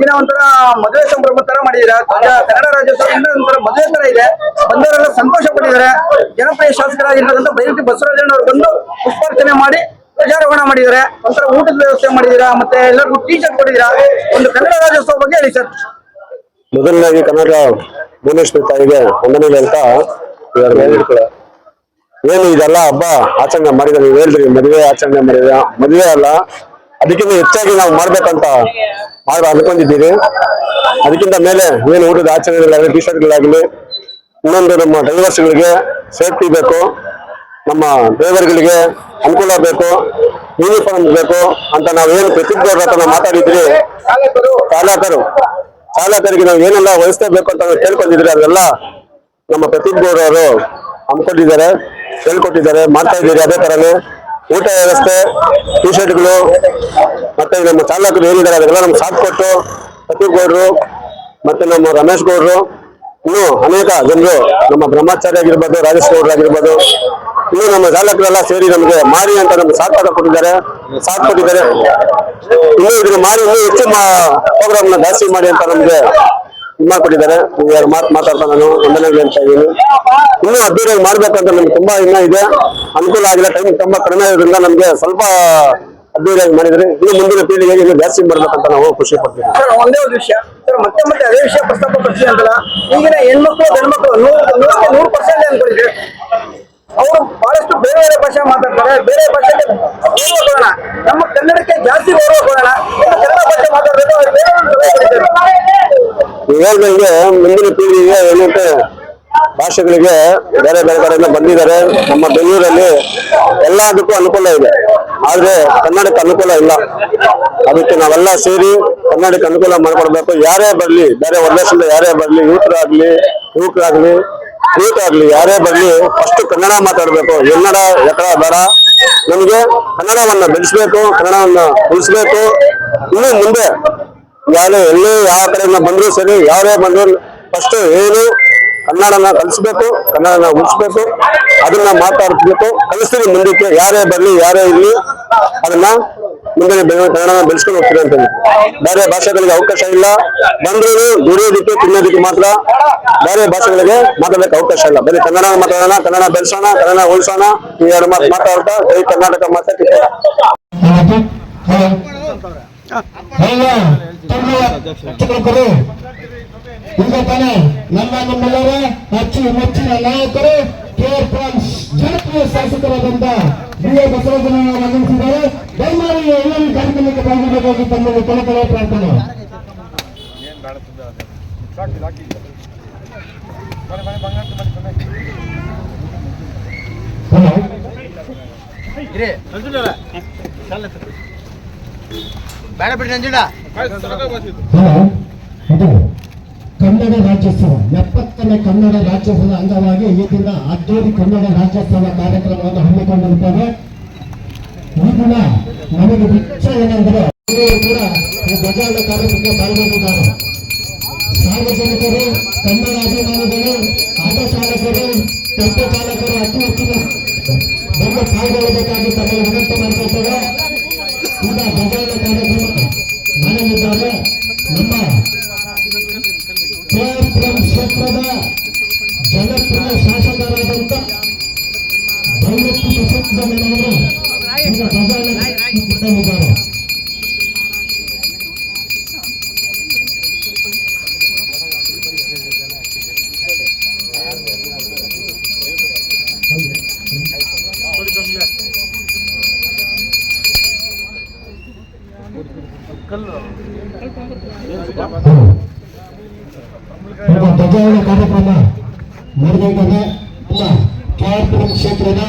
ದಿನ ಒಂಥರ ಮದುವೆ ಸಂಭ್ರಮ ತರ ಮಾಡಿದೀರಾ? ಕನ್ನಡ ರಾಜ್ಯೋತ್ಸವ ಒಂಥರ ಮದುವೆ ತರ ಇದೆ. ಬಂದವರೆಲ್ಲ ಸಂತೋಷ ಪಟ್ಟಿದ್ದಾರೆ. ಜನಪ್ರಿಯ ಶಾಸಕರಾಗಿರ್ತಕ್ಕಂಥ ಬೈರತಿ ಬಸವರಾಜಣ್ಣ ಅವರು ಬಂದು ಪುಷ್ಪಾರ್ಚನೆ ಮಾಡಿ ಧ್ವಜಾರೋಹಣ ಮಾಡಿದ್ದಾರೆ. ಒಂಥರ ಊಟದ ವ್ಯವಸ್ಥೆ ಮಾಡಿದೀರಾ ಮತ್ತೆ ಎಲ್ಲರಿಗೂ ಟೀ ಶರ್ಟ್ ಕೊಟ್ಟಿದ್ದೀರಾ? ಒಂದು ಕನ್ನಡ ರಾಜ್ಯೋತ್ಸವ ಬಗ್ಗೆ ಹೇಳಿ ಸರ್. ಮೊದಲನೇದಾಗಿ ಕನ್ನಡ ಭುವನೇಶ್ವರಿ ತಾಯಿಗೆ ವಂದನೆಗಳು ಅಂತ. ಏನು ಇದೆಲ್ಲ ಹಬ್ಬ ಆಚರಣೆ ಮಾಡಿದ್ರೆ ನೀವು ಹೇಳಿದ್ರಿ ಮದುವೆ ಆಚರಣೆ ಮಾಡಿದ್ರೆ. ಮದುವೆ ಅಲ್ಲ ಅದಕ್ಕಿಂತ ಹೆಚ್ಚಾಗಿ ನಾವು ಮಾಡ್ಬೇಕಂತ ಮಾಡಿ ಅನ್ಕೊಂಡಿದ್ದೀವಿ. ಅದಕ್ಕಿಂತ ಮೇಲೆ ಏನು ಊಟದ ಆಚರಣೆಗಳಾಗಲಿ ಟಿ ಶರ್ಟ್ಗಳಾಗಲಿ ಇನ್ನೊಂದು ನಮ್ಮ ಡ್ರೈವರ್ಸ್ಗಳಿಗೆ ಸೇಫ್ಟಿ ಬೇಕು, ನಮ್ಮ ಡ್ರೈವರ್ಗಳಿಗೆ ಅನುಕೂಲ ಬೇಕು ಯೂನಿಫಾರ್ಮ್ ಬೇಕು ಅಂತ ನಾವು ಏನು ಪ್ರತಿಜ್ಞೆ ಮಾತಾಡಿದ್ರಿ ಚಾಲಕರು ಚಾಲಕರು, ಚಾಲಕರಿಗೆ ನಾವು ಏನೆಲ್ಲ ವಹಿಸ್ತಾ ಬೇಕು ಅಂತ ಕೇಳ್ಕೊಂಡಿದ್ರೆ ಅದೆಲ್ಲ ನಮ್ಮ ಪ್ರತಿಜ್ಞೆ ಅವರು ಹಮ್ಮಿಕೊಂಡಿದ್ದಾರೆ ಹೇಳ್ಕೊಟ್ಟಿದ್ದಾರೆ, ಮಾಡ್ತಾ ಇದ್ದೀರಿ ಅದೇ ತರನೇ. ಊಟ ವ್ಯವಸ್ಥೆ ಟಿ ಶರ್ಟ್ಗಳು ಮತ್ತೆ ನಮ್ಮ ಚಾಲಕರು ಏನಿದ್ದಾರೆ ಅದೆಲ್ಲ ನಮ್ಗೆ ಸಾಥ್ ಕೊಟ್ಟು ಪ್ರತೀಪ್ ಗೌಡ್ರು ಮತ್ತೆ ನಮ್ಮ ರಮೇಶ್ ಗೌಡ್ರು, ಇನ್ನು ಅನೇಕ ಜನರು ನಮ್ಮ ಬ್ರಹ್ಮಚಾರಿ ಆಗಿರ್ಬೋದು, ರಾಜೇಶ್ ಗೌಡ್ರು ಆಗಿರ್ಬೋದು, ಇನ್ನು ನಮ್ಮ ಚಾಲಕರೆಲ್ಲ ಸೇರಿ ನಮಗೆ ಮಾಡಿ ಅಂತ ನಮ್ಗೆ ಸಾಥ್ ಕೊಟ್ಟಿದ್ದಾರೆ ಸಾಥ್ ಕೊಟ್ಟಿದ್ದಾರೆ. ಇನ್ನೂ ಇದನ್ನ ಮಾಡಿ ಇನ್ನೂ ಹೆಚ್ಚು ಪ್ರೋಗ್ರಾಮ್ನ ಜಾಸ್ತಿ ಮಾಡಿ ಅಂತ ನಮ್ಗೆ ಮಾಡ್ಕೊಟ್ಟಿದ್ದಾರೆ ಮಾತು ಮಾತಾಡ್ತಾ ನಾನು ಒಂದನೇ ಹೇಳ್ತಾ ಇದ್ದೀನಿ ಇನ್ನೂ ಅದ್ದೂರಿಯಾಗಿ ಮಾಡ್ಬೇಕಂತ ನಮ್ಗೆ ತುಂಬಾ ಇನ್ನ ಇದೆ. ಅನುಕೂಲ ಆಗಿಲ್ಲ. ಟೈಮ್ ತುಂಬಾ ಕಡಿಮೆ ಇರೋದ್ರಿಂದ ನಮ್ಗೆ ಸ್ವಲ್ಪ ಅದ್ದೂರಿಯಾಗಿ ಮಾಡಿದ್ರೆ. ಇನ್ನು ಮುಂದಿನ ಪೀಳಿಗೆಗೆ ಇನ್ನು ಜಾಸ್ತಿ ಮಾಡ್ಬೇಕಂತ ನಾವು ಖುಷಿ ಪಡ್ತೀವಿ. ಒಂದೇ ಒಂದು ವಿಷಯ. ಮತ್ತೆ ಮತ್ತೆ ಅದೇ ವಿಷಯ ಪ್ರಸ್ತಾಪ ಪಡಿಸಿ ಅಂತಲ್ಲ. ಈಗಿನ ಹೆಣ್ಮಕ್ಳು, ಗಂಡ್ಮಕ್ಳು ನೂರು ನೂರಕ್ಕೆ ನೂರು ಪರ್ಸೆಂಟ್ ಅನ್ಕೊಂಡಿದ್ರೆ ಅವರು ಬಹಳಷ್ಟು ಬೇರೆ ಬೇರೆ ಭಾಷೆ ಮಾತಾಡ್ತಾರೆ. ಬೇರೆ ಭಾಷೆಗೆ ಗೌರವ ಕೊಡೋಣ. ನಮ್ಮ ಕನ್ನಡಕ್ಕೆ ಜಾಸ್ತಿ ಗೌರವ ಕೊಡೋಣ. ಕನ್ನಡ ಭಾಷೆ ಮಾತಾಡಬೇಕು ಬೇರೆ ಒಂದು ಗೌರವ ಕೊಡ್ತಾರೆ. ನೀವು ಹೇಳ್ದಂಗೆ ಮುಂದಿನ ಪೀಳಿಗೆಗೆ ಏನಂತೆ ಭಾಷೆಗಳಿಗೆ ಬೇರೆ ಬೇರೆ ಕಡೆಯಿಂದ ಬಂದಿದ್ದಾರೆ. ನಮ್ಮ ಬೆಂಗಳೂರಲ್ಲಿ ಎಲ್ಲದಕ್ಕೂ ಅನುಕೂಲ ಇದೆ. ಆದ್ರೆ ಕನ್ನಡಕ್ಕೆ ಅನುಕೂಲ ಇಲ್ಲ. ಅದಕ್ಕೆ ನಾವೆಲ್ಲ ಸೇರಿ ಕನ್ನಡಕ್ಕೆ ಅನುಕೂಲ ಮಾಡಿಕೊಡ್ಬೇಕು. ಯಾರೇ ಬರಲಿ, ಬೇರೆ ಹೊರದೇಶದಿಂದ ಯಾರೇ ಬರಲಿ, ಯುವಕರಾಗ್ಲಿ ಯುವಕರಾಗ್ಲಿ ಯೂತ್ ಯಾರೇ ಬರಲಿ ಫಸ್ಟ್ ಕನ್ನಡ ಮಾತಾಡಬೇಕು. ಕನ್ನಡ ಎಕಡ, ಬೇಡ. ನಮಗೆ ಕನ್ನಡವನ್ನ ಬೆಳೆಸ್ಬೇಕು, ಕನ್ನಡವನ್ನ ಉಳಿಸ್ಬೇಕು. ಇನ್ನೂ ಮುಂದೆ ಯಾರು ಎಲ್ಲಿ ಯಾವ ಕಡೆಯಿಂದ ಬಂದ್ರು ಸರಿ, ಯಾರೇ ಬಂದ್ರು ಫಸ್ಟ್ ಏನು ಕನ್ನಡನ ಕಲಿಸ್ಬೇಕು, ಕನ್ನಡನ ಉಳಿಸ್ಬೇಕು ಅದನ್ನ ಮಾತಾಡ್ಬೇಕು ಕಲಿಸ್ತೀವಿ ಮುಂದಕ್ಕೆ, ಯಾರೇ ಬರ್ಲಿ, ಯಾರೇ ಇರ್ಲಿ, ಅದನ್ನ ಮುಂದೆ ಬೆಳೆ ಕನ್ನಡನ ಬೆಳೆಸ್ಕೊಂಡು ಹೋಗ್ತೀವಿ ಅಂತ. ಬೇರೆ ಭಾಷೆಗಳಿಗೆ ಅವಕಾಶ ಇಲ್ಲ. ಬಂದ್ರು ದುಡಿಯೋದಕ್ಕೆ, ತಿನ್ನೋದಕ್ಕೆ ಮಾತ್ರ ಬೇರೆ ಭಾಷೆಗಳಿಗೆ ಮಾತಾಡಕ್ಕೆ ಅವಕಾಶ ಇಲ್ಲ. ಬರೀ ಕನ್ನಡ ಮಾತಾಡೋಣ, ಕನ್ನಡ ಬೆಳೆಸೋಣ, ಕನ್ನಡ ಉಳಿಸೋಣ, ಈ ಎರಡು ಮಾತು ಮಾತಾಡ್ತಾ ಕರ್ನಾಟಕ ಮಾತಾಡ್ತೀವಿ ಎಲ್ಲ ತಂದೆಯ ಶಿಕ್ಷಕರು ಈಗ ತಾನೇ ನಮ್ಮ ನಮ್ಮೆಲ್ಲರ ಅಚ್ಚು ಮೆಚ್ಚಿನ ನಾಯಕರು ಕೆ ಆರ್ ಫ್ರಾನ್ಸ್ ಜನಪ್ರಿಯ ಶಾಸಕರಾದಂತ ಬಿ ಎ ಬಸವರಾಜನವರು ಆಗಮಿಸಿದ್ದಾರೆ ದಯಮಾಡಿ ಎಲ್ಲರೂ ಕಾರ್ಯಕ್ರಮಕ್ಕೆ ಪಾಲ್ಗೊಳ್ಳಬೇಕಾಗಿ ತಮ್ಮಲ್ಲಿ ಕೊನೆಕೊನೆ ಪ್ರಾರ್ಥನೆ ಹಲೋ ಬೇಡ ಬಿಡಿ ನಂಜುಂಡ. ಇದು ಕನ್ನಡ ರಾಜ್ಯೋತ್ಸವ. ಎಪ್ಪತ್ತನೇ ಕನ್ನಡ ರಾಜ್ಯೋತ್ಸವದ ಅಂಗವಾಗಿ ಈ ದಿನ ಅದ್ದೂರಿ ಕನ್ನಡ ರಾಜ್ಯೋತ್ಸವ ಕಾರ್ಯಕ್ರಮವನ್ನು ಹಮ್ಮಿಕೊಂಡಿರುತ್ತೇವೆ. ಈ ದಿನ ನಮಗೆ ಹೆಚ್ಚ ಏನೆಂದರೆ ಕೂಡ ಈ ಕಾರ್ಯಕ್ರಮಕ್ಕೆ ಪಾಲ್ಗೊಂಡಿದ್ದಾರೆ. ಸಾರ್ವಜನಿಕರು, ಕನ್ನಡ ಅಭಿಮಾನಿಗಳು ಆಟೋ ಚಾಲಕರು ಟೆಂಪೋ ಚಾಲಕರು ಅತಿ ಹೆಚ್ಚಿನ ಬಂದು ಪಾಲ್ಗೊಳ್ಳಬೇಕಾಗಿ ತಮ್ಮ ವಿನಂತಿ ಮಾಡ್ಕೊಳ್ತೇವೆ ಧ್ವಜಾರೋಹಣ ಕಾರ್ಯಕ್ರಮ ಮಾಡಲಿದ್ದಾರೆ ನಮ್ಮ ಜಯಪುರಂ ಕ್ಷೇತ್ರದ ಜನಪ್ರಿಯ ದೈವತ್ವ ಬಸವಣ್ಣನವರು ಈಗ ಧ್ವಜಾರೋಹಣ ಮಾಡಲಿದ್ದಾರೆ ಧ್ವಜಾರೋಹಣ ಕಾರ್ಯಕ್ರಮ ನಡೆದಿದ್ದಾರೆ ನಮ್ಮ ಕೆಆರ್ಪುರಂ ಕ್ಷೇತ್ರದ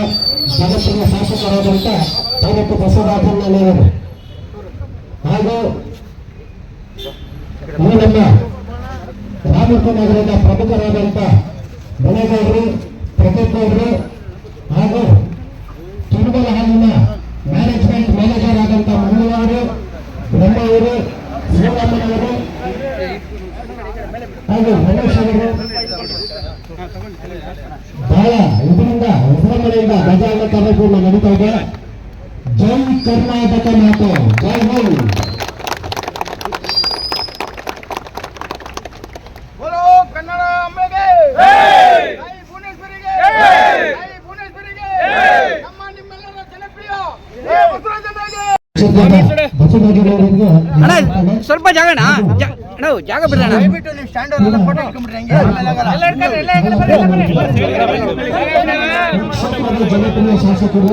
ಜನಪ್ರಿಯ ಶಾಸಕರಾದಂತ ದೈವತ್ವ ಬಸವರಾಜಣ್ಣನವರು ಹಾಗೂ ನಮ್ಮ ರಾಮಕೃಷ್ಣ ನಗರದ ಪ್ರಮುಖರಾದಂತ ಬಣಗೌಡರು ಪ್ರದೀಪ್ ಹಾಗೂ ತುರುಮಲ ಹಾಲಿನ ಮ್ಯಾನೇಜ್ಮೆಂಟ್ ಮ್ಯಾನೇಜರ್ ಆದಂಥ ಮಂಗಳವಾರು ಬ್ರಹ್ಮವರು ಶಿವರಾಮನವರು ಹಾಗೂ ರಮೇಶ್ ಅವರು ಬಹಳ ಇದರಿಂದ ವಿಜೃಂಭಣೆಯಿಂದ ಧ್ವಜಾರೋಹಣ ಕಾರ್ಯಕ್ರಮ ನಡೀತಾ ಇದೆ. ಜೈ ಕರ್ನಾಟಕ ಮಾತು, ಜೈ ಹಿಂದ್. ಅಣ್ಣ ಸ್ವಲ್ಪ ಜಾಗ ಅಣ್ಣ ಜಾ- ಅಣ್ಣ ಜಾಗ ಬಿಡ್ರಿ ಅಣ್ಣ ದಯವಿಟ್ಟು ನೀವು ಸ್ಟ್ಯಾಂಡ್ ಅವರೆಲ್ಲ ಫೋಟೋ ಇಟ್ಕೊಂಡ್ಬಿಟ್ರೆ ಹೆಂಗೆ ಆಮೇಲೆ ಆಗಲ್ಲ. ಕ್ಷೇತ್ರದ ಜನಪ್ರಿಯ ಶಾಸಕರು